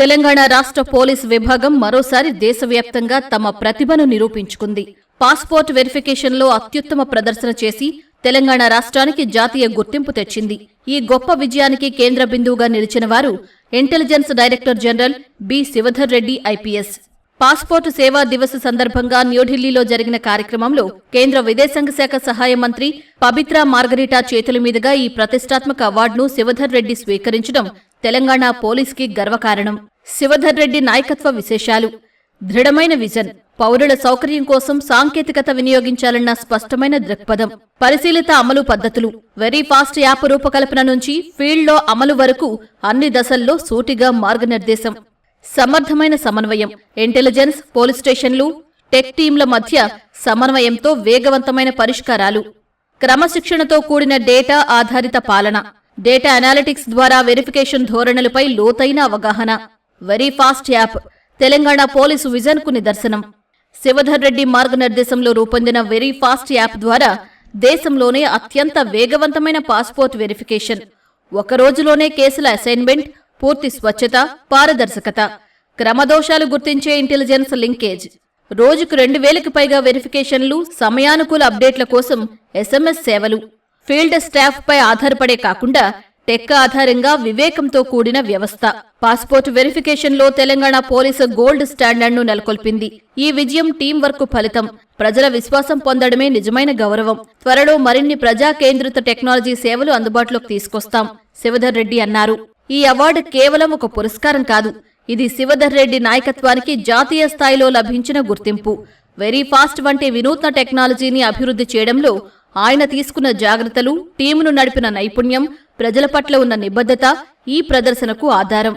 తెలంగాణ రాష్ట్ర పోలీస్ విభాగం మరోసారి దేశవ్యాప్తంగా తమ ప్రతిభను నిరూపించుకుంది. పాస్పోర్ట్ వెరిఫికేషన్లో అత్యుత్తమ ప్రదర్శన చేసి తెలంగాణ రాష్ట్రానికి జాతీయ గుర్తింపు తెచ్చింది. ఈ గొప్ప విజయానికి కేంద్ర బిందువుగా నిలిచిన వారు intelligence director general B. Shivadhar Reddy IPS. Passport Seva Divas సందర్భంగా న్యూఢిల్లీలో జరిగిన కార్యక్రమంలో కేంద్ర విదేశాంగ శాఖ సహాయ మంత్రి పబిత్రా మార్గరిటా చేతుల మీదుగా ఈ ప్రతిష్టాత్మక అవార్డును శివధర్ రెడ్డి స్వీకరించడం తెలంగాణ పోలీస్కి గర్వకారణం. శివధర్ రెడ్డి నాయకత్వ విశేషాలు. దృఢమైన విజన్. పౌరుల సౌకర్యం కోసం సాంకేతికత వినియోగించాలన్న స్పష్టమైన దృక్పథం. పరిశీలిత అమలు పద్ధతులు. వెరీ ఫాస్ట్ యాప్ రూపకల్పన నుంచి ఫీల్డ్లో అమలు వరకు అన్ని దశల్లో సూటిగా మార్గనిర్దేశం. సమర్థమైన సమన్వయం. ఇంటెలిజెన్స్ పోలీస్ స్టేషన్లు టెక్ టీంల మధ్య సమన్వయంతో వేగవంతమైన పరిష్కారాలు. క్రమశిక్షణతో కూడిన డేటా ఆధారిత పాలన. డేటా అనాలిటిక్స్ ద్వారా వెరిఫికేషన్ ధోరణులపై లోతైన అవగాహన. Very fast app. Telangana police విజన్కు నిదర్శనం. శివధర్ రెడ్డి మార్గనిర్దేశంలో రూపొందిన వెరీ ఫాస్ట్ యాప్ ద్వారా దేశంలోనే అత్యంత వేగవంతమైన పాస్పోర్ట్ వెరిఫికేషన్. ఒక రోజులోనే కేసుల అసైన్మెంట్ పూర్తి స్వచ్ఛత పారదర్శకత. క్రమదోషాలు గుర్తించే ఇంటెలిజెన్స్ లింకేజ్. రోజుకు రెండు వేలకు పైగా వెరిఫికేషన్లు సమయానుకూల అప్డేట్ల కోసం ఎస్ఎంఎస్ సేవలు. ఫీల్డ్ స్టాఫ్ పై ఆధారపడే కాకుండా టెక్ ఆధారంగా వివేకంతో కూడిన వ్యవస్థ. పాస్పోర్ట్ వెరిఫికేషన్లో తెలంగాణ పోలీసు గోల్డ్ స్టాండర్డ్ను నెలకొల్పింది. ఈ విజయం టీం వర్క్ ఫలితం. ప్రజల విశ్వాసం పొందడమే నిజమైన గౌరవం. త్వరలో మరిన్ని ప్రజా కేంద్రిత టెక్నాలజీ సేవలు అందుబాటులోకి తీసుకొస్తాం శివధర్ రెడ్డి అన్నారు. ఈ అవార్డు కేవలం ఒక పురస్కారం కాదు. ఇది శివధర్ రెడ్డి నాయకత్వానికి జాతీయ స్థాయిలో లభించిన గుర్తింపు. వెరీ ఫాస్ట్ వంటి వినూత్న టెక్నాలజీని అభివృద్ధి చేయడంలో ఆయన తీసుకున్న జాగ్రత్తలు టీమును నడిపిన నైపుణ్యం ప్రజల పట్ల ఉన్న నిబద్ధత ఈ ప్రదర్శనకు ఆధారం.